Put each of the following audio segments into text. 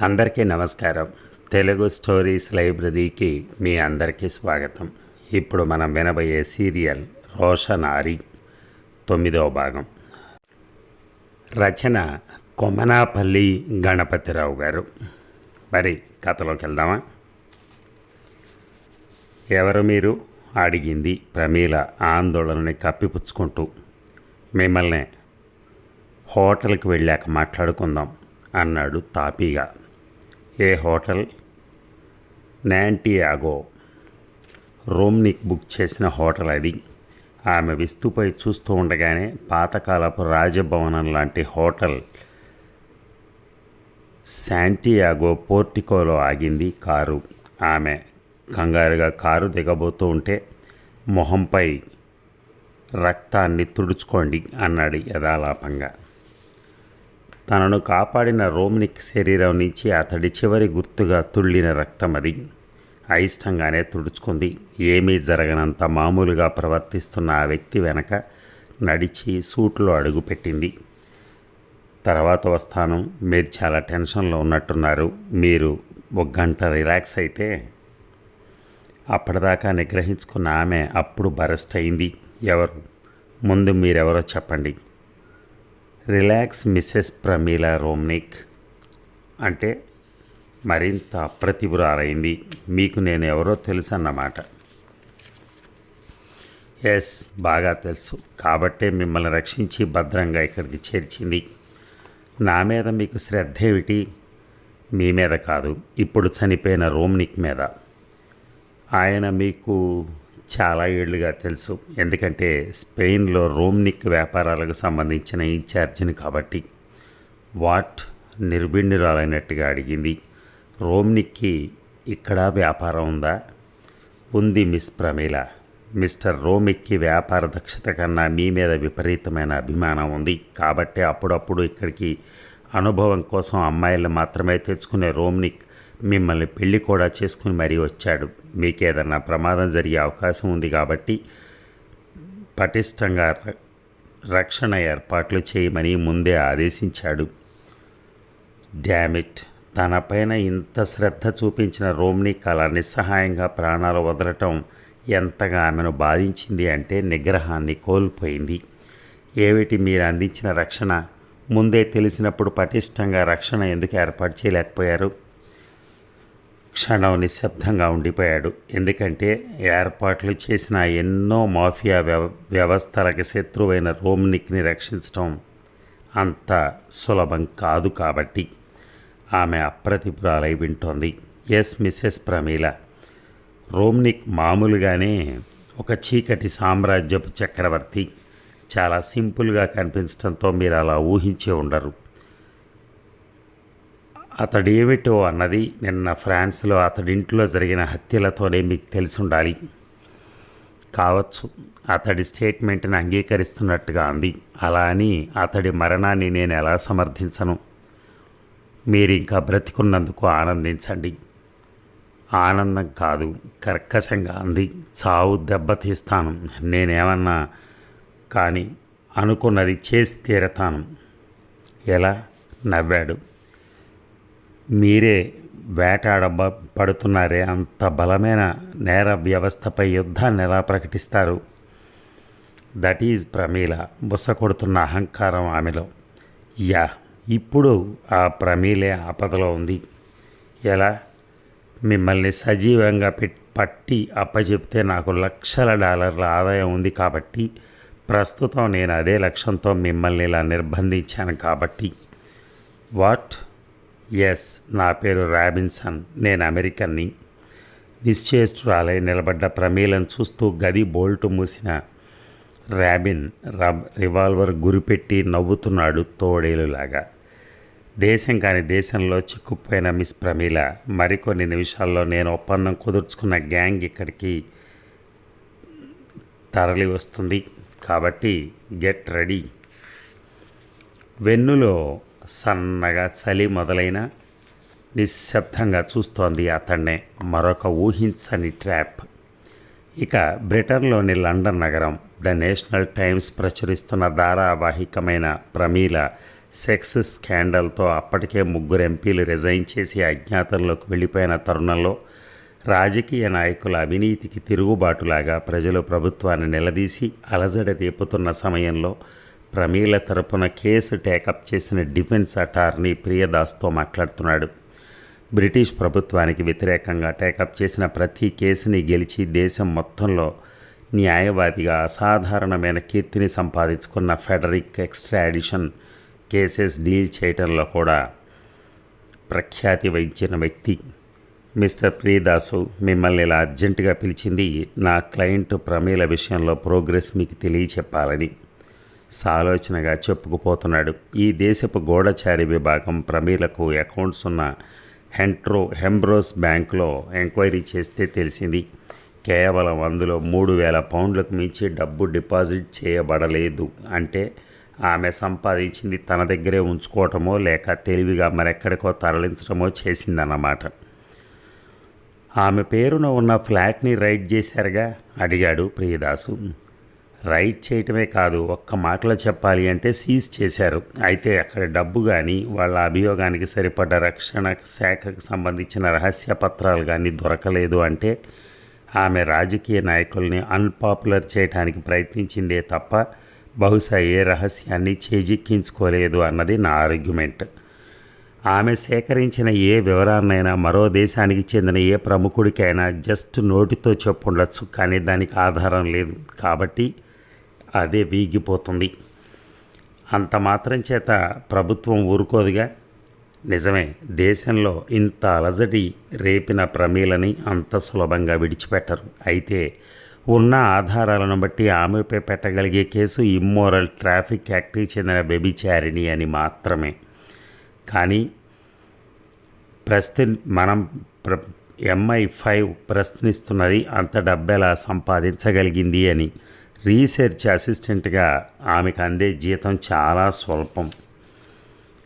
అందరికీ నమస్కారం. తెలుగు స్టోరీస్ లైబ్రరీకి మీ అందరికీ స్వాగతం. ఇప్పుడు మనం వినబోయే సీరియల్ రోషనారి తొమ్మిదవ భాగం. రచన కొమనాపల్లి గణపతిరావు గారు. మరి కథలోకి వెళ్దామా? ఎవరు మీరు? అడిగింది ప్రమీల ఆందోళనని కప్పిపుచ్చుకుంటూ. మిమ్మల్ని హోటల్కి వెళ్ళాక మాట్లాడుకుందాం అన్నాడు తాపీగా. ఏ హోటల్? నాంటియాగో రోమ్నిక్ బుక్ చేసిన హోటల్ అది. ఆమె విస్తుపై చూస్తూ ఉండగానే పాతకాలపు రాజభవనం లాంటి హోటల్ శాంటియాగో పోర్టికోలో ఆగింది కారు. ఆమె కంగారుగా కారు దిగబోతూ ఉంటే మొహంపై రక్తాన్ని తుడుచుకోండి అన్నాడు యథాలాపంగా. తనను కాపాడిన రోమినిక్ శరీరం నుంచి అతడి చివరి గుర్తుగా తుళ్ళిన రక్తం అది. అయిష్టంగానే తుడుచుకుంది. ఏమీ జరగనంత మామూలుగా ప్రవర్తిస్తున్న ఆ వ్యక్తి వెనక నడిచి సూట్లో అడుగుపెట్టింది తర్వాత వస్తాను. మీరు చాలా టెన్షన్లో ఉన్నట్టున్నారు. మీరు ఒక గంట రిలాక్స్ అయితే అప్పటిదాకా నిగ్రహించుకున్న ఆమె అప్పుడు బరెస్ట్ అయింది. ఎవరు? ముందు మీరెవరో చెప్పండి. రిలాక్స్ మిస్సెస్ ప్రమీలా రోమ్నిక్ అంటే మరింత అప్రతిభురాలైంది. మీకు నేను ఎవరో తెలుసు అన్నమాట. ఎస్ బాగా తెలుసు. కాబట్టే మిమ్మల్ని రక్షించి భద్రంగా ఇక్కడికి చేర్చింది. నా మీద మీకు శ్రద్ధ ఏమిటి? మీ మీద కాదు. ఇప్పుడు చనిపోయిన రోమ్నిక్ మీద. ఆయన మీకు చాలా ఏళ్ళుగా తెలుసు. ఎందుకంటే స్పెయిన్లో రోమ్నిక్ వ్యాపారాలకు సంబంధించిన ఇన్ఛార్జిని కాబట్టి. వాట్ నిర్భిణ్యురాలైనట్టుగా అడిగింది. రోమ్నిక్కి ఇక్కడ వ్యాపారం ఉందా? ఉంది మిస్ ప్రమీల. మిస్టర్ రోమిక్కి వ్యాపార దక్షత కన్నా మీ మీద విపరీతమైన అభిమానం ఉంది. కాబట్టి అప్పుడప్పుడు ఇక్కడికి అనుభవం కోసం అమ్మాయిలను మాత్రమే తెచ్చుకునే రోమ్నిక్ మిమ్మల్ని పెళ్ళి కూడా చేసుకుని మరీ వచ్చాడు. మీకేదన్నా ప్రమాదం జరిగే అవకాశం ఉంది కాబట్టి పటిష్టంగా ర- రక్షణ ఏర్పాట్లు చేయమని ముందే ఆదేశించాడు. డ్యామిట్ తనపైన ఇంత శ్రద్ధ చూపించిన రోమ్నిక్ అలా నిస్సహాయంగా ప్రాణాలు వదలటం ఎంతగా ఆమెను బాధించింది అంటే నిగ్రహాన్ని కోల్పోయింది. ఏమిటి మీరు అందించిన రక్షణ? ముందే తెలిసినప్పుడు పటిష్టంగా రక్షణ ఎందుకు ఏర్పాటు చేయలేకపోయారు? క్షణం నిశ్శబ్దంగా ఉండిపోయాడు. ఎందుకంటే ఏర్పాట్లు చేసిన ఎన్నో మాఫియా వ్యవ వ్యవస్థలకు శత్రువైన రోమ్నిక్ని రక్షించడం అంత సులభం కాదు కాబట్టి ఆమె అప్రతిపురాలై వింటోంది. ఎస్ మిస్సెస్ ప్రమీల రోమ్నిక్ మామూలుగానే ఒక చీకటి సామ్రాజ్యపు చక్రవర్తి. చాలా సింపుల్గా కనిపించడంతో మీరు అలా ఊహించి ఉండరు. అతడేమిటో అన్నది నిన్న ఫ్రాన్స్లో అతడింట్లో జరిగిన హత్యలతోనే మీకు తెలిసి ఉండాలి కావచ్చు అతడి స్టేట్మెంట్ని అంగీకరిస్తున్నట్టుగా అంది. అలా అని అతడి మరణాన్ని నేను ఎలా సమర్థించను? మీరు ఇంకా బ్రతికున్నందుకు ఆనందించండి. ఆనందం కాదు కర్కశంగా అంది. చావు దెబ్బతీస్తాను నేనేమన్నా కానీ అనుకున్నది చేసి తీరతాను. ఎలా? నవ్వాడు. మీరే వేటాడబ పడుతున్నారే అంత బలమైన నేర వ్యవస్థపై యుద్ధాన్ని ఎలా ప్రకటిస్తారు? దట్ ఈజ్ ప్రమీల బుస కొడుతున్న అహంకారం ఆమెలో. యా ఇప్పుడు ఆ ప్రమీలే ఆపదలో ఉంది. ఎలా? మిమ్మల్ని సజీవంగా పెట్ పట్టి అప్పచెప్తే నాకు లక్షల డాలర్ల ఆదాయం ఉంది కాబట్టి ప్రస్తుతం నేను అదే లక్ష్యంతో మిమ్మల్ని ఇలా నిర్బంధించాను కాబట్టి. వాట్? ఎస్ నా పేరు రాబిన్సన్. నేను అమెరికన్ని. నిశ్చేష్టురాలై నిలబడ్డ ప్రమీలను చూస్తూ గది బోల్టు మూసిన ర్యాబిన్ రబ్ రివాల్వర్ గురిపెట్టి నవ్వుతున్నాడు తోడేలులాగా. దేశం కాని దేశంలో చిక్కుపోయిన మిస్ ప్రమీల మరికొన్ని నిమిషాల్లో నేను ఒప్పందం కుదుర్చుకున్న గ్యాంగ్ ఇక్కడికి తరలి వస్తుంది. కాబట్టి గెట్ రెడీ. వెన్నులో సన్నగా చలి మొదలైన నిశ్శబ్దంగా చూస్తోంది అతన్నే. మరొక ఊహించని ట్రాప్. ఇక బ్రిటన్లోని లండన్ నగరం ద నేషనల్ టైమ్స్ ప్రచురిస్తున్న ధారావాహికమైన ప్రమీల సెక్స్ స్కాండల్తో అప్పటికే ముగ్గురు ఎంపీలు రిజైన్ చేసి అజ్ఞాతంలోకి వెళ్ళిపోయిన తరుణంలో రాజకీయ నాయకుల అవినీతికి తిరుగుబాటులాగా ప్రజలు ప్రభుత్వాన్ని నిలదీసి అలజడ రేపుతున్న సమయంలో ప్రమీల తరపున కేసు టేకప్ చేసిన డిఫెన్స్ అటార్నీ ప్రియదాస్తో మాట్లాడుతున్నాడు. బ్రిటిష్ ప్రభుత్వానికి వ్యతిరేకంగా టేకప్ చేసిన ప్రతి కేసుని గెలిచి దేశం మొత్తంలో న్యాయవాదిగా అసాధారణమైన కీర్తిని సంపాదించుకున్న ఫెడరిక్ ఎక్స్ట్రాడిషన్ కేసెస్ డీల్ చేయటంలో కూడా ప్రఖ్యాతి వహించిన వ్యక్తి. మిస్టర్ ప్రియదాసు మిమ్మల్ని ఇలా అర్జెంటుగా పిలిచింది నా క్లయింట్ ప్రమేల విషయంలో ప్రోగ్రెస్ మీకు తెలియచెప్పాలని. సాలోచనగా చెప్పుకుపోతున్నాడు. ఈ దేశపు గూఢచారి విభాగం ప్రమీలకు అకౌంట్స్ ఉన్న హెంట్రో హెంబ్రోస్ బ్యాంకులో ఎంక్వైరీ చేస్తే తెలిసింది. కేవలం అందులో మూడు వేల పౌండ్లకు మించి డబ్బు డిపాజిట్ చేయబడలేదు అంటే ఆమె సంపాదించింది తన దగ్గరే ఉంచుకోవటమో లేక తెలివిగా మరెక్కడికో తరలించడమో చేసిందన్నమాట. ఆమె పేరున ఉన్న ఫ్లాట్ని రైడ్ చేశారుగా? అడిగాడు ప్రియదాసు. రైడ్ చేయటమే కాదు ఒక్క మాటలో చెప్పాలి అంటే సీజ్ చేశారు. అయితే అక్కడ డబ్బు కానీ వాళ్ళ అభియోగానికి సరిపడ్డ రక్షణ శాఖకు సంబంధించిన రహస్య పత్రాలు కానీ దొరకలేదు అంటే ఆమె రాజకీయ నాయకుల్ని అన్పాపులర్ చేయడానికి ప్రయత్నించిందే తప్ప బహుశా ఏ రహస్యాన్ని చేజిక్కించుకోలేదు అన్నది నా ఆర్గ్యుమెంట్ ఆమె సేకరించిన ఏ వివరాన్నైనా మరో దేశానికి చెందిన ఏ ప్రముఖుడికైనా జస్ట్ నోటితో చెప్పుండొచ్చు కానీ దానికి ఆధారం లేదు. కాబట్టి అదే వీగిపోతుంది. అంత మాత్రం చేత ప్రభుత్వం ఊరుకోదుగా? నిజమే దేశంలో ఇంత అలజడి రేపిన ప్రమీలని అంత సులభంగా విడిచిపెట్టరు. అయితే ఉన్న ఆధారాలను బట్టి ఆమెపై పెట్టగలిగే కేసు ఇమ్మోరల్ ట్రాఫిక్ యాక్ట్కి చెందిన బెబిచారిణి అని మాత్రమే. కానీ ప్రశ్ని మనం ప్ర ఎంఐ ఫైవ్ ప్రశ్నిస్తున్నది అంత డబ్బెలా సంపాదించగలిగింది అని. రీసెర్చ్ అసిస్టెంట్గా ఆమెకు అందే జీతం చాలా స్వల్పం.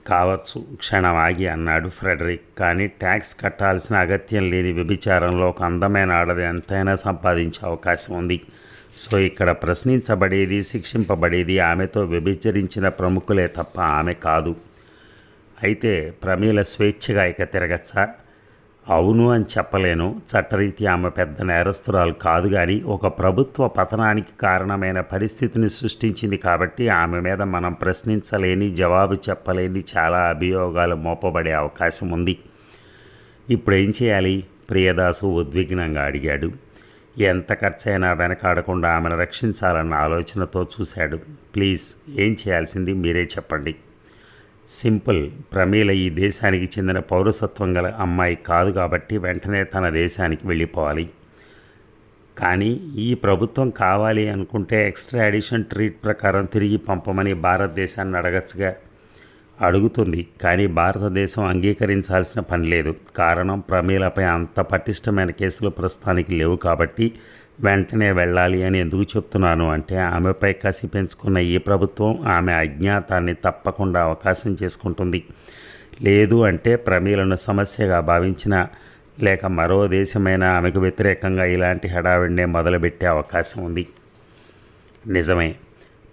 కావచ్చు క్షణం ఆగి అన్నాడు ఫ్రెడరిక్. కానీ ట్యాక్స్ కట్టాల్సిన అగత్యం లేని వ్యభిచారంలో ఒక అందమైన ఆడది ఎంతైనా సంపాదించే అవకాశం ఉంది. సో ఇక్కడ ప్రశ్నించబడేది శిక్షింపబడేది ఆమెతో వ్యభిచరించిన ప్రముఖులే తప్ప ఆమె కాదు. అయితే ప్రమీల స్వేచ్ఛగా ఇక తిరగచ్చా? అవును అని చెప్పలేను. చట్టరీత్యా ఆమె పెద్ద నేరస్తురాలు కాదు కానీ ఒక ప్రభుత్వ పతనానికి కారణమైన పరిస్థితిని సృష్టించింది కాబట్టి ఆమె మీద మనం ప్రశ్నించలేని జవాబు చెప్పలేని చాలా అభియోగాలు మోపబడే అవకాశం ఉంది. ఇప్పుడు ఏం చేయాలి? ప్రియదాసు ఉద్విగ్నంగా అడిగాడు. ఎంత ఖర్చైనా వెనకాడకుండా ఆమెను రక్షించాలన్న ఆలోచనతో చూశాడు. ప్లీజ్ ఏం చేయాల్సింది మీరే చెప్పండి. సింపుల్. ప్రమీల ఈ దేశానికి చెందిన పౌరసత్వం గల అమ్మాయి కాదు కాబట్టి వెంటనే తన దేశానికి వెళ్ళిపోవాలి. కానీ ఈ ప్రభుత్వం కావాలి అనుకుంటే ఎక్స్ట్రాడిషన్ ట్రీట్ ప్రకారం తిరిగి పంపమని భారతదేశాన్ని అడగచ్చుగా అడుగుతుంది. కానీ భారతదేశం అంగీకరించాల్సిన పని లేదు. కారణం ప్రమీలపై అంత పటిష్టమైన కేసులు ప్రస్తుతానికి లేవు కాబట్టి వెంటనే వెళ్ళాలి అని ఎందుకు చెప్తున్నాను అంటే ఆమెపై కసి పెంచుకున్న ఈ ప్రభుత్వం ఆమె అజ్ఞాతాన్ని తప్పకుండా అవకాశం చేసుకుంటుంది. లేదు అంటే ప్రమీలను సమస్యగా భావించిన లేక మరో దేశమైన ఆమెకు వ్యతిరేకంగా ఇలాంటి హడావిడినే మొదలుపెట్టే అవకాశం ఉంది. నిజమే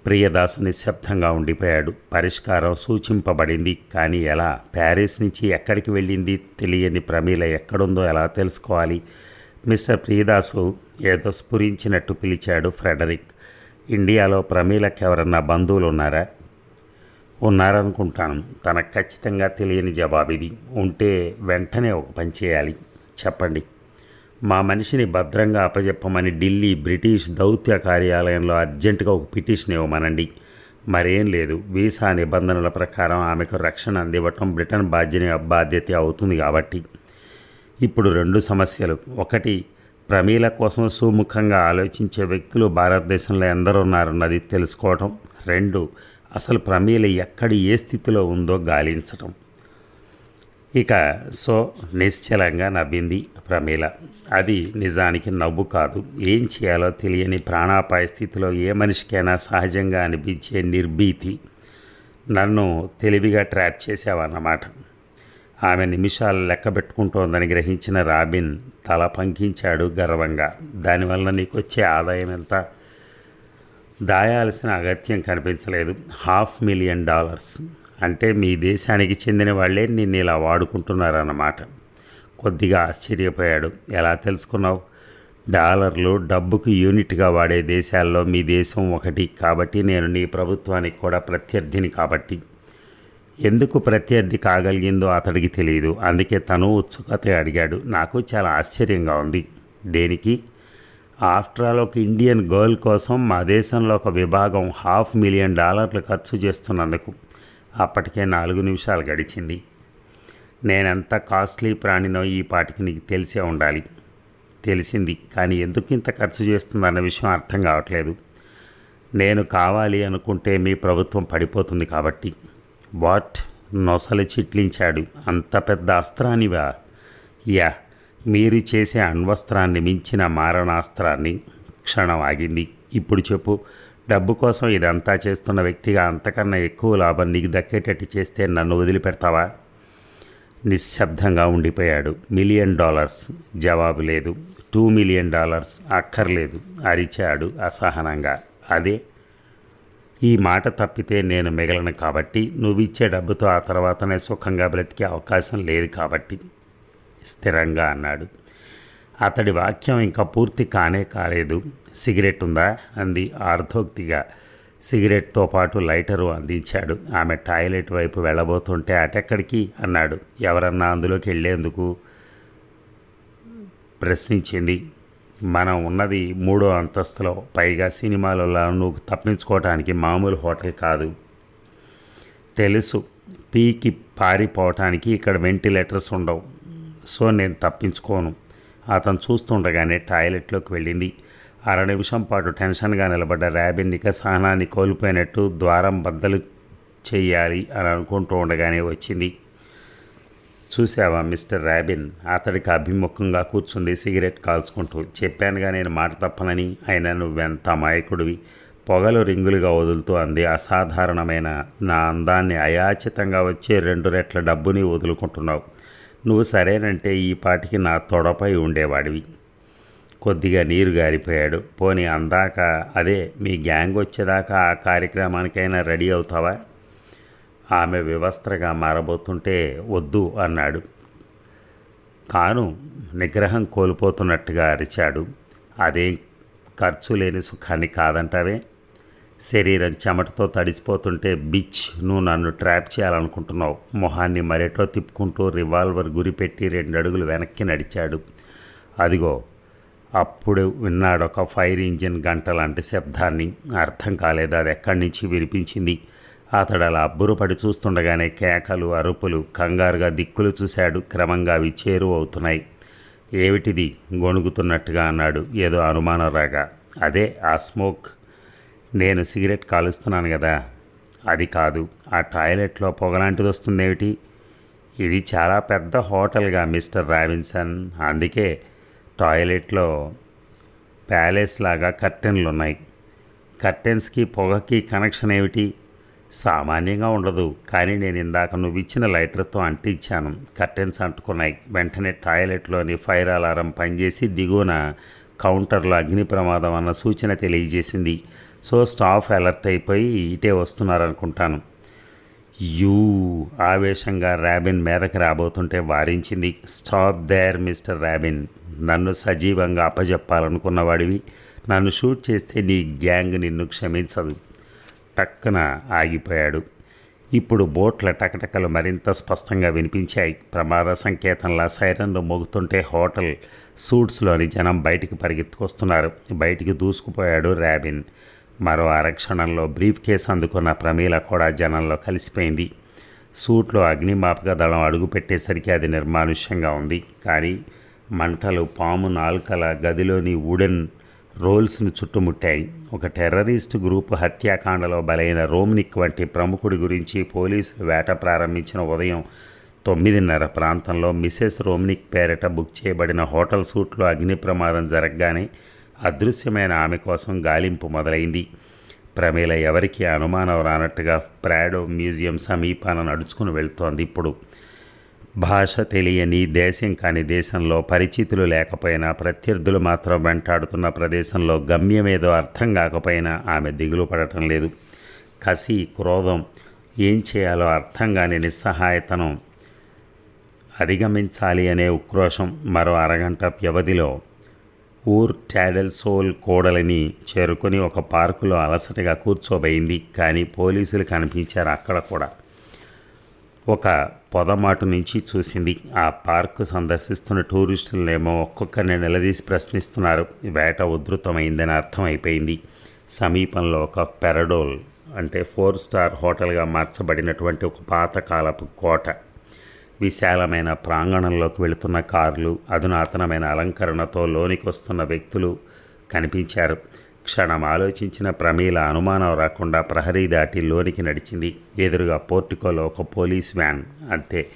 ప్రియదాసు నిశ్శబ్దంగా ఉండిపోయాడు. పరిష్కారం సూచింపబడింది. కానీ ఎలా? ప్యారిస్ నుంచి ఎక్కడికి వెళ్ళింది? తెలియని ప్రమీల ఎక్కడుందో ఎలా తెలుసుకోవాలి? మిస్టర్ ప్రియదాసు ఏదో స్ఫురించినట్టు పిలిచాడు ఫ్రెడరిక్. ఇండియాలో ప్రమీలకు ఎవరన్నా బంధువులు ఉన్నారా ఉన్నారనుకుంటాను. తనకు ఖచ్చితంగా తెలియని జవాబు ఇది. ఉంటే వెంటనే ఒక పని చేయాలి. చెప్పండి. మా మనిషిని భద్రంగా అప్పజెప్పమని ఢిల్లీ బ్రిటిష్ దౌత్య కార్యాలయంలో అర్జెంటుగా ఒక పిటిషన్ ఇవ్వమనండి. మరేం లేదు. వీసా నిబంధనల ప్రకారం ఆమెకు రక్షణ అందివ్వటం బ్రిటన్ బాధ్యత బాధ్యత అవుతుంది కాబట్టి. ఇప్పుడు రెండు సమస్యలు. ఒకటి ప్రమీల కోసం సుముఖంగా ఆలోచించే వ్యక్తులు భారతదేశంలో ఎందరున్నారన్నది తెలుసుకోవటం. రెండు అసలు ప్రమీల ఎక్కడ ఏ స్థితిలో ఉందో గాలించటం. ఇక సో నిశ్చలంగా నవ్వింది ప్రమీల. అది నిజానికి నవ్వు కాదు. ఏం చేయాలో తెలియని ప్రాణాపాయ స్థితిలో ఏ మనిషికైనా సహజంగా అనిపించే నిర్భీతి. నన్ను తెలివిగా ట్రాప్ చేసావన్నమాట ఆమె నిమిషాలు లెక్క పెట్టుకుంటోందని గ్రహించిన రాబిన్ తల పంకించాడు గర్వంగా. దానివల్ల నీకు వచ్చే ఆదాయం ఎంత? దాయాల్సిన అగత్యం కనిపించలేదు. Half million dollars. అంటే మీ దేశానికి చెందిన వాళ్ళే నిన్ను ఇలా వాడుకుంటున్నారన్నమాట. కొద్దిగా ఆశ్చర్యపోయాడు. ఎలా తెలుసుకున్నావు? డాలర్లు డబ్బుకు యూనిట్గా వాడే దేశాల్లో మీ దేశం ఒకటి కాబట్టి నేను నీ ప్రభుత్వానికి కూడా ప్రత్యర్థిని కాబట్టి. ఎందుకు ప్రత్యర్థి కాగలిగిందో అతడికి తెలియదు అందుకే తను ఉత్సుకత అడిగాడు. నాకు చాలా ఆశ్చర్యంగా ఉంది. దేనికి? ఆఫ్టర్ ఆల్ ఒక ఇండియన్ గర్ల్ కోసం మా దేశంలో ఒక విభాగం హాఫ్ మిలియన్ డాలర్లు ఖర్చు చేస్తున్నందుకు అప్పటికే నాలుగు నిమిషాలు గడిచింది. నేనెంత కాస్ట్లీ ప్రాణినో ఈ పాటికి నీకు తెలిసే ఉండాలి. తెలిసింది. కానీ ఎందుకు ఇంత ఖర్చు చేస్తుందన్న విషయం అర్థం కావట్లేదు. నేను కావాలి అనుకుంటే మీ ప్రభుత్వం పడిపోతుంది కాబట్టి. వాట్? నొసలు చిట్లించాడు. అంత పెద్ద అస్త్రానివా? యా మీరు చేసే అణ్వస్త్రాన్ని మించిన మారణాస్త్రాన్ని క్షణం ఆగింది. ఇప్పుడు చెప్పు డబ్బు కోసం ఇదంతా చేస్తున్న వ్యక్తిగా అంతకన్నా ఎక్కువ లాభం నీకు దక్కేటట్టు చేస్తే నన్ను వదిలిపెడతావా? నిశ్శబ్దంగా ఉండిపోయాడు. Million dollars. జవాబు లేదు. టూ మిలియన్ డాలర్స్ అక్కర్లేదు అరిచాడు అసహనంగా. అదే ఈ మాట తప్పితే నేను మిగలను కాబట్టి నువ్వు ఇచ్చే డబ్బుతో ఆ తర్వాతనే సుఖంగా బ్రతికే అవకాశం లేదు కాబట్టి. స్థిరంగా అన్నాడు. అతడి వాక్యం ఇంకా పూర్తి కానే కాలేదు. సిగరెట్ ఉందా? అంది ఆర్థోక్తిగా సిగరెట్తో పాటు లైటరు అందించాడు. ఆమె టాయిలెట్ వైపు వెళ్ళబోతుంటే అటెక్కడికి? అన్నాడు. ఎవరన్నా అందులోకి వెళ్ళేందుకు? ప్రశ్నించింది. మనం ఉన్నది మూడో అంతస్తులో. పైగా సినిమాలలో నువ్వు తప్పించుకోవటానికి మామూలు హోటల్ కాదు. తెలుసు పీకి పారిపోవటానికి ఇక్కడ వెంటిలేటర్స్ ఉండవు. సో నేను తప్పించుకోను. అతను చూస్తుండగానే టాయిలెట్లోకి వెళ్ళింది. అర నిమిషం పాటు టెన్షన్గా నిలబడ్డ ర్యాబిన్నిక సహనాన్ని కోల్పోయినట్టు ద్వారం బద్దలు చేయాలి అని అనుకుంటూ ఉండగానే వచ్చింది. చూసావా మిస్టర్ ర్యాబిన్ అతడికి అభిముఖంగా కూర్చుంది సిగరెట్ కాల్చుకుంటూ. చెప్పానుగా నేను మాట తప్పనని. అయినా నువ్వెంత అమాయకుడివి? పొగలు రింగులుగా వదులుతూ అంది. అసాధారణమైన నా అందాన్ని అయాచితంగా వచ్చే రెండు రెట్ల డబ్బుని వదులుకుంటున్నావు. నువ్వు సరేనంటే ఈ పాటికి నా తొడపై ఉండేవాడివి. కొద్దిగా నీరు గారిపోయాడు. పోనీ అందాక అదే మీ గ్యాంగ్ వచ్చేదాకా ఆ కార్యక్రమానికైనా రెడీ అవుతావా? ఆమె వివస్త్రగా మారబోతుంటే వద్దు అన్నాడు. కాను నిగ్రహం కోల్పోతున్నట్టుగా అరిచాడు. అదేం ఖర్చు లేని సుఖాన్ని కాదంటావే? శరీరం చెమటతో తడిసిపోతుంటే బిచ్ నువ్వు నన్ను ట్రాప్ చేయాలనుకుంటున్నావు. మొహాన్ని మరేటో తిప్పుకుంటూ రివాల్వర్ గురిపెట్టి రెండు అడుగులు వెనక్కి నడిచాడు. అదిగో అప్పుడు విన్నాడు ఒక ఫైర్ ఇంజిన్ గంట లాంటి శబ్దాన్ని. అర్థం కాలేదు? అది ఎక్కడి నుంచి వినిపించింది? అతడు అలా అబ్బురపడి చూస్తుండగానే కేకలు అరుపులు కంగారుగా దిక్కులు చూశాడు. క్రమంగా అవి చేరువవుతున్నాయి ఏమిటిది? గొణుగుతున్నట్టుగా అన్నాడు. ఏదో అనుమానం రాగా అదే ఆ స్మోక్. నేను సిగరెట్ కాలుస్తున్నాను కదా అది కాదు ఆ టాయిలెట్లో పొగలాంటిది వస్తుందేమిటి? ఇది చాలా పెద్ద హోటల్గా మిస్టర్ రావిన్సన్ అందుకే టాయిలెట్లో ప్యాలెస్ లాగా కర్టెన్లు ఉన్నాయి కర్టెన్స్కి పొగకి కనెక్షన్ ఏమిటి? సామాన్యంగా ఉండదు. కానీ నేను ఇందాక నువ్వు ఇచ్చిన లైటర్తో అంటించాను. కర్టెన్స్ అంటుకున్నాయి. వెంటనే టాయిలెట్లోని ఫైర్ అలారం పనిచేసి దిగువన కౌంటర్లో అగ్ని ప్రమాదం అన్న సూచన తెలియజేసింది. సో స్టాఫ్ అలర్ట్ అయిపోయి ఇటే వస్తున్నారనుకుంటాను. యూ ఆవేశంగా ర్యాబిన్ మీదకి రాబోతుంటే వారించింది. స్టాప్ దేర్ మిస్టర్ ర్యాబిన్ నన్ను సజీవంగా అప్పజెప్పాలనుకున్నవాడివి. నన్ను షూట్ చేస్తే నీ గ్యాంగ్ నిన్ను క్షమించదు. టక్కున ఆగిపోయాడు. ఇప్పుడు బోట్ల టకటకలు మరింత స్పష్టంగా వినిపించాయి. ప్రమాద సంకేతంలా సైరన్లు మోగుతుంటే హోటల్ సూట్స్లోని జనం బయటికి పరిగెత్తుకొస్తున్నారు. బయటికి దూసుకుపోయాడు ర్యాబిన్ మరో అరక్షణంలో బ్రీఫ్ కేసు అందుకున్న ప్రమీల కూడా జనంలో కలిసిపోయింది. సూట్లో అగ్నిమాపక దళం అడుగు పెట్టేసరికి అది నిర్మానుష్యంగా ఉంది. కానీ మంటలు పాము నాల్కల గదిలోని వుడెన్ రోల్స్ను చుట్టుముట్టాయి. ఒక టెర్రరిస్ట్ గ్రూప్ హత్యాకాండలో బలైన రోమ్నిక్ వంటి ప్రముఖుడి గురించి పోలీసులు వేట ప్రారంభించిన ఉదయం తొమ్మిదిన్నర ప్రాంతంలో మిసెస్ రోమ్నిక్ పేరిట బుక్ చేయబడిన హోటల్ సూట్లో అగ్ని ప్రమాదం జరగగానే అదృశ్యమైన ఆమె కోసం గాలింపు మొదలైంది. ప్రమేల ఎవరికి అనుమానం రానట్టుగా ప్రాడో మ్యూజియం సమీపాన నడుచుకుని వెళ్తోంది ఇప్పుడు. భాష తెలియని దేశం కాని దేశంలో పరిచితులు లేకపోయినా ప్రత్యర్థులు మాత్రం వెంటాడుతున్న ప్రదేశంలో గమ్యమేదో అర్థం కాకపోయినా ఆమె దిగులు పడటం లేదు. కసి క్రోధం ఏం చేయాలో అర్థం కాని నిస్సహాయతను అధిగమించాలి అనే ఉక్రోషం మరో అరగంట వ్యవధిలో ఊర్ టాడెల్ సోల్ కోడలిని చేరుకుని ఒక పార్కులో అలసటగా కూర్చోబోయింది. కానీ పోలీసులు కనిపించారు అక్కడ కూడా. ఒక పొదమాటు నుంచి చూసింది. ఆ పార్కు సందర్శిస్తున్న టూరిస్టులనేమో ఒక్కొక్కరిని నిలదీసి ప్రశ్నిస్తున్నారు. వేట ఉధృతమైందని అర్థమైపోయింది. సమీపంలో ఒక పెరడోల్ అంటే ఫోర్ స్టార్ హోటల్గా మార్చబడినటువంటి ఒక పాతకాలపు కోట. విశాలమైన ప్రాంగణంలోకి వెళుతున్న కార్లు అధునాతనమైన అలంకరణతో లోనికి వస్తున్న వ్యక్తులు కనిపించారు. క్షణం ఆలోచించిన ప్రమీల అనుమానం రాకుండా ప్రహరీ దాటి లోనికి నడిచింది. ఎదురుగా పోర్టికోలో ఒక పోలీస్ వ్యాన్ అంతే.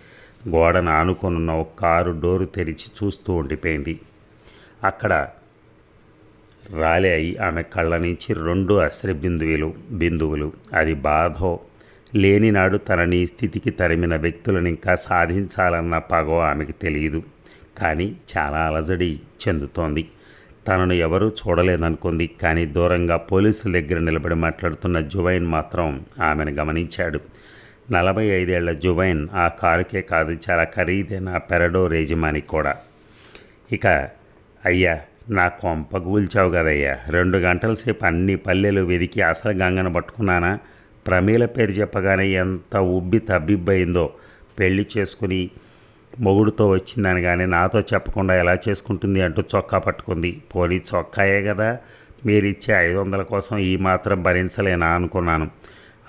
గోడను ఆనుకొనున్న ఒక కారు డోరు తెరిచి చూస్తూ ఉండిపోయింది. అక్కడ రాలే అయి ఆమె కళ్ళ నుంచి రెండు అశ్ర బిందువులు. బిందువులు అది బాధో లేనినాడు తనని స్థితికి తరిమిన వ్యక్తులను ఇంకా సాధించాలన్న పగో ఆమెకు తెలియదు. కానీ చాలా అలజడి చెందుతోంది. తనను ఎవరూ చూడలేదనుకుంది. కానీ దూరంగా పోలీసుల దగ్గర నిలబడి మాట్లాడుతున్న జువైన్ మాత్రం ఆమెను గమనించాడు. నలభై ఐదేళ్ళ జువైన్ ఆ కారుకే కాదు చాలా ఖరీదైన పెరడో రేజమాని కూడా. ఇక అయ్యా నా కొంప కూల్చావు కదయ్యా. రెండు గంటల సేపు అన్ని పల్లెలు వెదికి అసలు గంగను పట్టుకున్నానా? ప్రమీల పేరు చెప్పగానే ఎంత ఉబ్బి తబ్బిబ్బయిందో. పెళ్ళి చేసుకుని మొగుడుతో వచ్చిందని కానీ నాతో చెప్పకుండా ఎలా చేసుకుంటుంది అంటూ చొక్కా పట్టుకుంది. పోనీ చొక్కాయే కదా మీరు ఇచ్చే ఐదు వందల కోసం ఈ మాత్రం భరించలేనా అనుకున్నాను.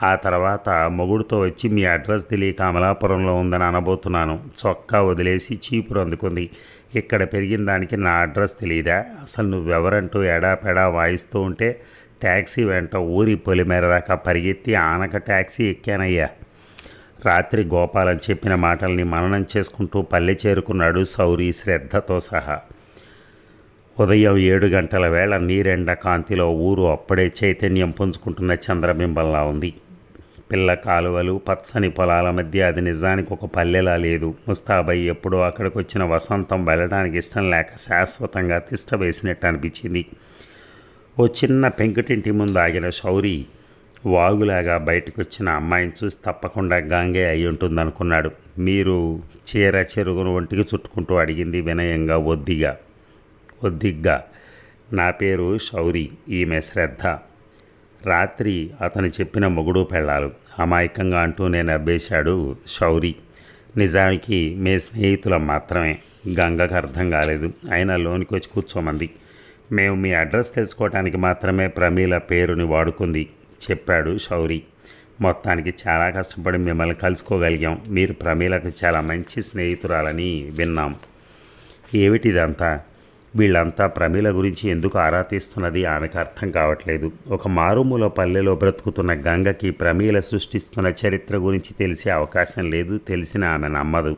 ఆ తర్వాత మొగుడుతో వచ్చి మీ అడ్రస్ తెలియక అమలాపురంలో ఉందని అనబోతున్నాను. చొక్కా వదిలేసి చీపురు అందుకుంది. ఇక్కడ పెరిగిన దానికి నా అడ్రస్ తెలియదా అసలు నువ్వెవరంటూ ఎడాపెడా వాయిస్తూ ఉంటే ట్యాక్సీ వెంట ఊరి పొలిమేర దాకా పరిగెత్తి ఆనక ట్యాక్సీ ఎక్కానయ్యా. రాత్రి గోపాలం చెప్పిన మాటల్ని మననం చేసుకుంటూ పల్లె చేరుకున్నాడు సౌరి శ్రద్ధతో సహా. ఉదయం ఏడు గంటల వేళ నీరెండ కాంతిలో ఊరు అప్పుడే చైతన్యం పుంజుకుంటున్న చంద్రబింబంలా ఉంది. పిల్ల కాలువలు పచ్చని పొలాల మధ్య అది నిజానికి ఒక పల్లెలా లేదు. ముస్తాబై ఎప్పుడో అక్కడికి వచ్చిన వసంతం వెళ్ళడానికి ఇష్టం లేక శాశ్వతంగా తిష్ట వేసినట్టు అనిపించింది. ఓ చిన్న పెంకుటింటి ముందు ఆగిన శౌరి వాగులాగా బయటకు వచ్చిన అమ్మాయిని చూసి తప్పకుండా గాంగే అయి ఉంటుందనుకున్నాడు. మీరు చీర చెరుగును ఒంటికి చుట్టుకుంటూ అడిగింది వినయంగా ఒద్దిగా. ఒద్దిగ్గా. నా పేరు శౌరి ఈమె శ్రద్ధ. రాత్రి అతను చెప్పిన మొగుడు పెళ్ళాలు. అమాయకంగా అంటూ నేను అబ్బేశాడు శౌరి. నిజానికి మీ స్నేహితులం మాత్రమే. గంగకు అర్థం కాలేదు. అయినా లోనికి వచ్చి కూర్చోమంది. మేము మీ అడ్రస్ తెలుసుకోవడానికి మాత్రమే ప్రమీల పేరుని వాడుకుంది. చెప్పాడు శౌరి. మొత్తానికి చాలా కష్టపడి మిమ్మల్ని కలుసుకోగలిగాం. మీరు ప్రమీలకు చాలా మంచి స్నేహితురాలని విన్నాం. ఏమిటిదంతా? వీళ్ళంతా ప్రమీల గురించి ఎందుకు ఆరా తీస్తున్నది ఆమెకు అర్థం కావట్లేదు. ఒక మారుమూల పల్లెలో బ్రతుకుతున్న గంగకి ప్రమీల సృష్టిస్తున్న చరిత్ర గురించి తెలిసే అవకాశం లేదు తెలిసిన ఆమె నమ్మదు.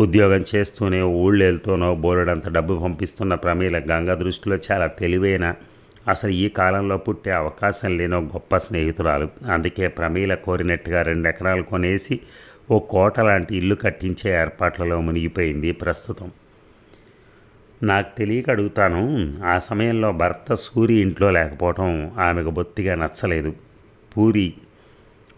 ఉద్యోగం చేస్తూనే ఊళ్ళెళ్తూనో బోలెడంత డబ్బు పంపిస్తున్న ప్రమీల గంగ దృష్టిలో చాలా తెలివైన అసలు ఈ కాలంలో పుట్టే అవకాశం లేనో గొప్ప స్నేహితురాలు. అందుకే ప్రమీల కోరినట్టుగా రెండు ఎకరాలు కొనేసి ఓ కోట లాంటి ఇల్లు కట్టించే ఏర్పాట్లలో మునిగిపోయింది ప్రస్తుతం. నాకు తెలియక అడుగుతాను ఆ సమయంలో భర్త సూరి ఇంట్లో లేకపోవటం ఆమెకు బొత్తిగా నచ్చలేదు. పూరి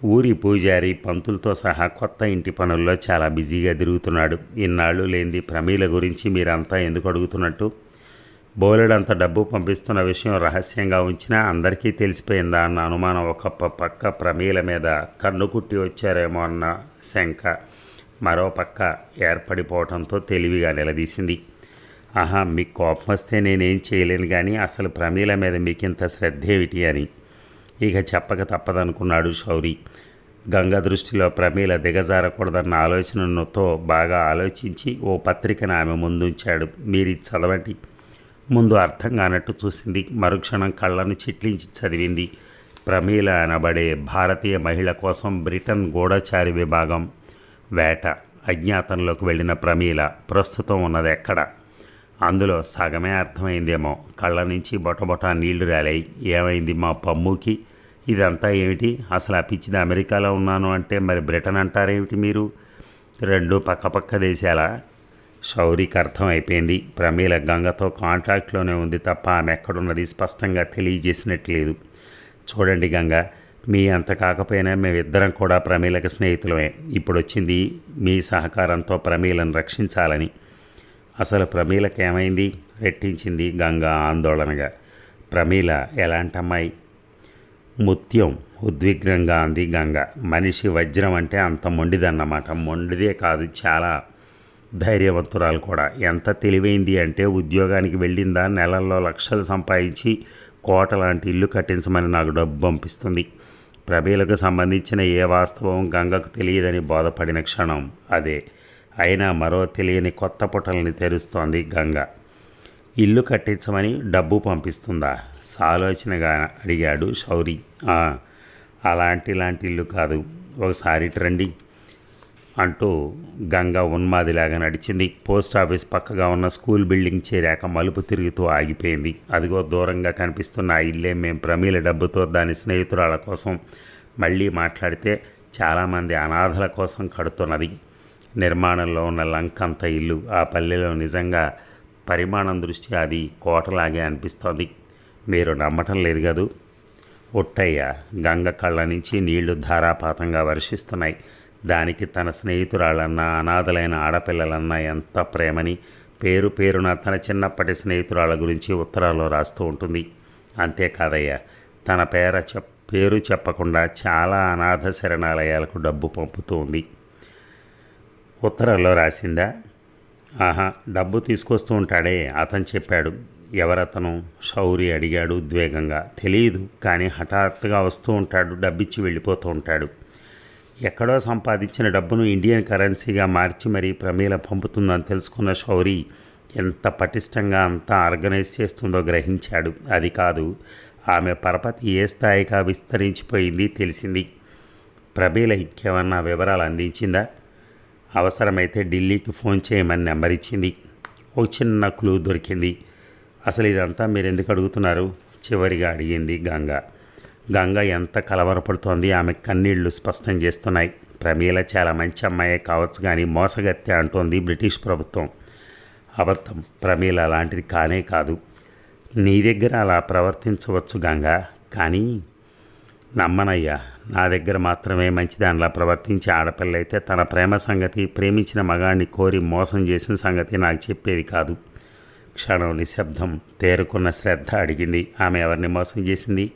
ఊరి పూజారి పంతులతో సహా కొత్త ఇంటి పనుల్లో చాలా బిజీగా తిరుగుతున్నాడు. ఇన్నాళ్ళు లేనిది ప్రమీల గురించి మీరంతా ఎందుకు అడుగుతున్నట్టు? బోలెడంత డబ్బు పంపిస్తున్న విషయం రహస్యంగా ఉంచినా అందరికీ తెలిసిపోయిందా అన్న అనుమానం ఒక పక్క ప్రమీల మీద కన్ను కుట్టి వచ్చారేమో అన్న శంక మరో పక్క ఏర్పడిపోవడంతో తెలివిగా నిలదీసింది. ఆహా మీకు కోపం వస్తే నేనేం చేయలేను కానీ అసలు ప్రమీల మీద మీకింత శ్రద్ధేమిటి అని. ఇక చెప్పక తప్పదనుకున్నాడు శౌరి. గంగ దృష్టిలో ప్రమీల దిగజారకూడదన్న ఆలోచనతో బాగా ఆలోచించి ఓ పత్రికను ఆమె ముందుంచాడు. మీరు ఇది చదవండి. ముందు అర్థం కానట్టు చూసింది. మరుక్షణం కళ్ళను చిట్లించి చదివింది. ప్రమీల అనబడే భారతీయ మహిళ కోసం బ్రిటన్ గూఢచారి విభాగం వేట. అజ్ఞాతంలోకి వెళ్ళిన ప్రమీల ప్రస్తుతం ఉన్నది ఎక్కడ? అందులో సగమే అర్థమైందేమో. కళ్ళ నుంచి బొటబొట నీళ్ళు రాలాయి. ఏమైంది మా పమ్ముకి? ఇదంతా ఏమిటి? అసలు ఆ పిచ్చిది అమెరికాలో ఉన్నాను అంటే మరి బ్రిటన్ అంటారేమిటి మీరు? రెండు పక్కపక్క దేశాల? శౌరికి అర్థమైపోయింది ప్రమీల గంగతో కాంట్రాక్ట్లోనే ఉంది తప్ప ఆమె ఎక్కడున్నది స్పష్టంగా తెలియజేసినట్లేదు. చూడండి గంగ మీ అంత కాకపోయినా మేమిద్దరం కూడా ప్రమీలకు స్నేహితులమే. ఇప్పుడు వచ్చింది మీ సహకారంతో ప్రమీలను రక్షించాలని. అసలు ప్రమీలకు ఏమైంది రెట్టించింది గంగ ఆందోళనగా. ప్రమీల ఎలాంటి అమ్మాయి ముత్యం ఉద్విగ్నంగా అంది గంగ. మనిషి వజ్రం అంటే అంత మొండిదన్నమాట. మొండిదే కాదు చాలా ధైర్యవంతురాలు కూడా. ఎంత తెలివైంది అంటే ఉద్యోగానికి వెళ్ళిందా నెలల్లో లక్షలు సంపాదించి కోట లాంటి ఇల్లు కట్టించమని నాకు డబ్బు పంపిస్తుంది. ప్రబీలకు సంబంధించిన ఏ వాస్తవం గంగకు తెలియదని బోధపడిన క్షణం అదే. అయినా మరో తెలియని కొత్త పుటల్ని తెరుస్తోంది గంగ. ఇల్లు కట్టించమని డబ్బు పంపిస్తుందా? సాలోచనగా అడిగాడు శౌరి. అలాంటి ఇలాంటి ఇల్లు కాదు. ఒకసారి ట్రెండింగ్ అంటూ గంగ ఉన్మాదిలాగా నడిచింది. పోస్ట్ ఆఫీస్ పక్కగా ఉన్న స్కూల్ బిల్డింగ్ చేరాక మలుపు తిరుగుతూ ఆగిపోయింది. అదిగో దూరంగా కనిపిస్తున్న ఆ ఇల్లే మేము ప్రమీల డబ్బుతో దాని స్నేహితురాల కోసం మళ్ళీ మాట్లాడితే చాలామంది అనాథల కోసం కడుతున్నది. నిర్మాణంలో ఉన్న లంకంత ఇల్లు ఆ పల్లెలో నిజంగా పరిమాణం దృష్ట్యా అది కోటలాగే అనిపిస్తోంది. మీరు నమ్మటం లేదు కదూ? ఒట్టయ్య గంగ కళ్ళ నుంచి నీళ్ళు ధారాపాతంగా వర్షిస్తున్నాయి. దానికి తన స్నేహితురాలన్నా అనాథలైన ఆడపిల్లలన్నా ఎంత ప్రేమని పేరు పేరున తన చిన్నప్పటి స్నేహితురాళ్ళ గురించి ఉత్తరాల్లో రాస్తూ ఉంటుంది. అంతేకాదయ్యా తన పేర చెప్ పేరు చెప్పకుండా చాలా అనాథ శరణాలయాలకు డబ్బు పంపుతూ ఉంది. ఉత్తరంలో రాసిందా? ఆహా డబ్బు తీసుకొస్తూ ఉంటాడే అతను చెప్పాడు. ఎవరతను? శౌరి అడిగాడు ఉద్వేగంగా తెలియదు కానీ హఠాత్తుగా వస్తూ ఉంటాడు డబ్బిచ్చి వెళ్ళిపోతూ ఉంటాడు. ఎక్కడో సంపాదించిన డబ్బును ఇండియన్ కరెన్సీగా మార్చి మరీ ప్రమీల పంపుతుందని తెలుసుకున్న శౌరి ఎంత పటిష్టంగా అంతా ఆర్గనైజ్ చేస్తుందో గ్రహించాడు. అది కాదు ఆమె పరపతి ఏ స్థాయిగా విస్తరించిపోయింది తెలిసింది. ప్రమీల ఇంకేమన్నా వివరాలు అందించిందా? అవసరమైతే ఢిల్లీకి ఫోన్ చేయమని నెంబర్ ఇచ్చింది. ఓ చిన్న క్లూ దొరికింది. అసలు ఇదంతా మీరు ఎందుకు అడుగుతున్నారు? చివరిగా అడిగింది గంగా. గంగ ఎంత కలవరపడుతోంది ఆమె కన్నీళ్ళు స్పష్టం చేస్తున్నాయి. ప్రమీల చాలా మంచి అమ్మాయే కావచ్చు కానీ మోసగత్తె అంటోంది బ్రిటిష్ ప్రభుత్వం. అబద్ధం. ప్రమీల అలాంటిది కానే కాదు. నీ దగ్గర అలా ప్రవర్తించవచ్చు గంగ. కానీ నమ్మనయ్యా నా దగ్గర మాత్రమే మంచిదానిలా ప్రవర్తించే ఆడపిల్ల అయితే తన ప్రేమ సంగతి ప్రేమించిన మగాడిని కోరి మోసం చేసిన సంగతి నాకు చెప్పేది కాదు. క్షణం నిశ్శబ్దం తేరుకున్న శ్రద్ధ అడిగింది. ఆమె ఎవరిని మోసం చేసింది?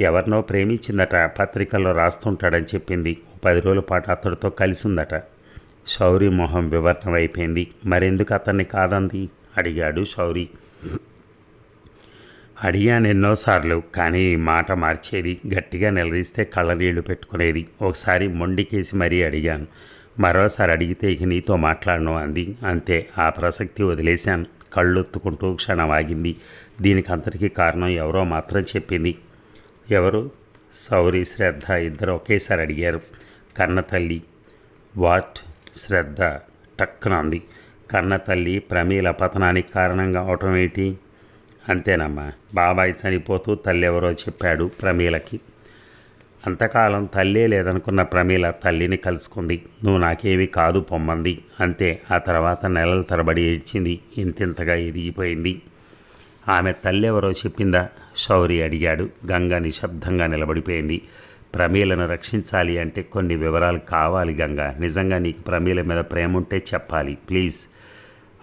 ఎవరినో ప్రేమించిందట పత్రికల్లో రాస్తుంటాడని చెప్పింది. పది రోజుల పాటు అతడితో కలిసిందట. శౌరి మొహం వివరణమైపోయింది మరెందుకు అతన్ని కాదంది? అడిగాడు శౌరి. అడిగాను ఎన్నోసార్లు కానీ మాట మార్చేది గట్టిగా నిలదీస్తే కళ్ళనీళ్ళు పెట్టుకునేది. ఒకసారి మొండికేసి మరీ అడిగాను. మరోసారి అడిగితే ఇక నీతో మాట్లాడను అంది. అంతే ఆ ప్రసక్తి వదిలేశాను. కళ్ళొత్తుకుంటూ క్షణం ఆగింది. దీనికి అంతటికీ కారణం ఎవరో మాత్రం చెప్పింది. ఎవరు? సౌరి శ్రద్ధ ఇద్దరు ఒకేసారి అడిగారు. కన్న తల్లి వాట్? శ్రద్ధ టక్కున అంది. కన్న తల్లి ప్రమీల పతనానికి కారణంగా అవటం ఏంటి? అంతేనమ్మా బాబాయ్ చనిపోతూ తల్లి ఎవరో చెప్పాడు ప్రమీలకి. అంతకాలం తల్లే లేదనుకున్న ప్రమీల తల్లిని కలుసుకుంది. నువ్వు నాకేమీ కాదు పొమ్మంది. అంతే ఆ తర్వాత నెలల తరబడి ఏడ్చింది. ఇంతింతగా ఎదిగిపోయింది. ఆమె తల్లి ఎవరో చెప్పిందా? శౌరి అడిగాడు. గంగ నిశ్శబ్దంగా నిలబడిపోయింది. ప్రమీలను రక్షించాలి అంటే కొన్ని వివరాలు కావాలి గంగ. నిజంగా నీకు ప్రమీల మీద ప్రేమ ఉంటే చెప్పాలి. ప్లీజ్.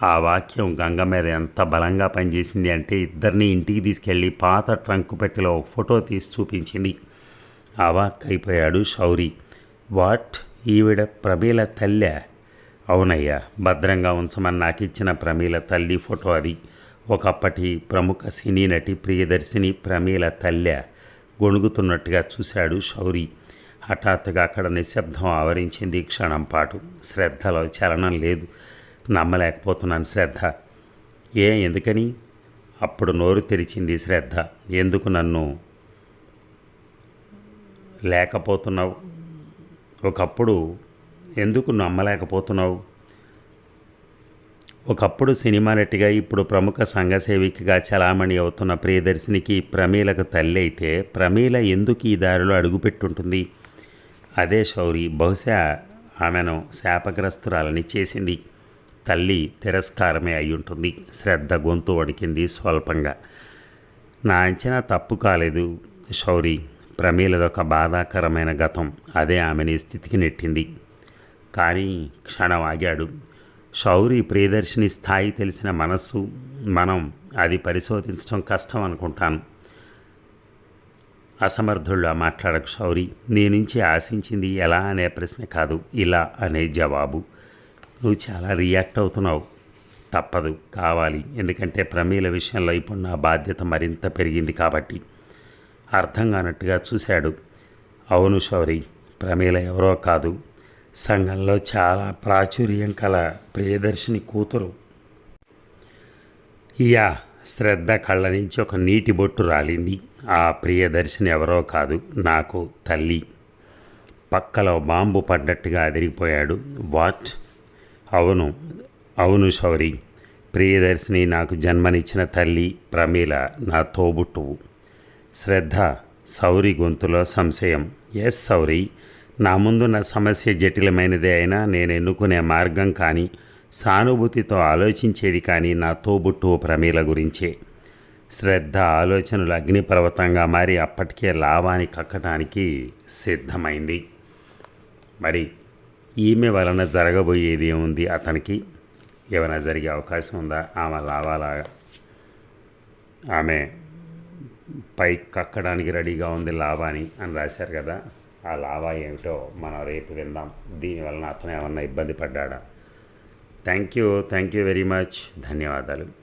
ఆ వాక్యం గంగ మీద ఎంత బలంగా పనిచేసింది అంటే ఇద్దరిని ఇంటికి తీసుకెళ్ళి పాత ట్రంక్ పెట్టెలో ఒక ఫోటో తీసి చూపించింది. అవాక్ అయిపోయాడు శౌరి. వాట్? ఈవిడ ప్రమీల తల్లె? అవునయ్యా భద్రంగా ఉంచమని నాకు ఇచ్చిన ప్రమీల తల్లి ఫోటో అది. ఒకప్పటి ప్రముఖ సినీ నటి ప్రియదర్శిని ప్రమీల తల్లె గొణుగుతున్నట్టుగా చూశాడు శౌరి. హఠాత్తుగా అక్కడ నిశ్శబ్దం ఆవరించింది క్షణం పాటు. శ్రద్ధలో చలనం లేదు. నమ్మలేకపోతున్నాను శ్రద్ధ. ఏ ఎందుకని? అప్పుడు నోరు తెరిచింది శ్రద్ధ. ఎందుకు నన్ను లేకపోతున్నావు? ఒకప్పుడు ఎందుకు నమ్మలేకపోతున్నావు? ఒకప్పుడు సినిమా నటిగా ఇప్పుడు ప్రముఖ సంఘసేవికగా చలామణి అవుతున్న ప్రియదర్శినికి ప్రమీలకు తల్లి అయితే ప్రమీల ఎందుకు ఈ దారిలో అడుగుపెట్టుంటుంది? అదే శౌరి బహుశా ఆమెను శాపగ్రస్తురాలని చేసింది. తల్లి తిరస్కారమే అయి ఉంటుంది శ్రద్ధ గొంతు వణికింది స్వల్పంగా. నా అంచనా తప్పు కాలేదు శౌరి. ప్రమీలదొక బాధాకరమైన గతం. అదే ఆమెని స్థితికి నెట్టింది. కానీ క్షణం ఆగాడు. శౌరి ప్రియదర్శిని స్థాయి తెలిసిన మనస్సు మనం అది పరిశోధించడం కష్టం అనుకుంటాను. అసమర్థుల్లా మాట్లాడకు శౌరి నీ నుంచి ఆశించింది ఎలా అనే ప్రశ్న కాదు. ఇలా అనే జవాబు. నువ్వు చాలా రియాక్ట్ అవుతున్నావు. తప్పదు కావాలి. ఎందుకంటే ప్రమీల విషయంలో ఇప్పుడు నా బాధ్యత మరింత పెరిగింది కాబట్టి. అర్థం కానట్టుగా చూశాడు. అవును శౌరి ప్రమీల ఎవరో కాదు. సంఘంలో చాలా ప్రాచుర్యం కల ప్రియదర్శిని కూతురు. యా శ్రద్ధ కళ్ళ నుంచి ఒక నీటి బొట్టు రాలింది. ఆ ప్రియదర్శిని ఎవరో కాదు నాకు తల్లి. పక్కలో బాంబు పడ్డట్టుగా అదిరిపోయాడు. వాట్? అవును అవును శౌరి. ప్రియదర్శిని నాకు జన్మనిచ్చిన తల్లి ప్రమీల నా తోబుట్టువు. శ్రద్ధ సౌరి గొంతులో సంశయం. ఎస్ సౌరి నా ముందున్న సమస్య జటిలమైనదే అయినా నేను ఎన్నుకునే మార్గం కానీ సానుభూతితో ఆలోచించేది కానీ నా తోబుట్టువు ప్రమీల గురించే. శ్రద్ధ ఆలోచనలు అగ్నిపర్వతంగా మారి అప్పటికే లాభాన్ని కక్కడానికి సిద్ధమైంది. మరి ఈమె వలన జరగబోయేది ఏముంది అతనికి? ఏమైనా జరిగే అవకాశం ఉందా? ఆమె లాభాలాగా? ఆమె పై కక్కడానికి రెడీగా ఉంది లాభాని అని రాశారు కదా. ఆ లాభా ఏమిటో మనం రేపు విందాం. దీనివలన అతను ఏమన్నా ఇబ్బంది పడ్డాడా? Thank you thank you very much ధన్యవాదాలు.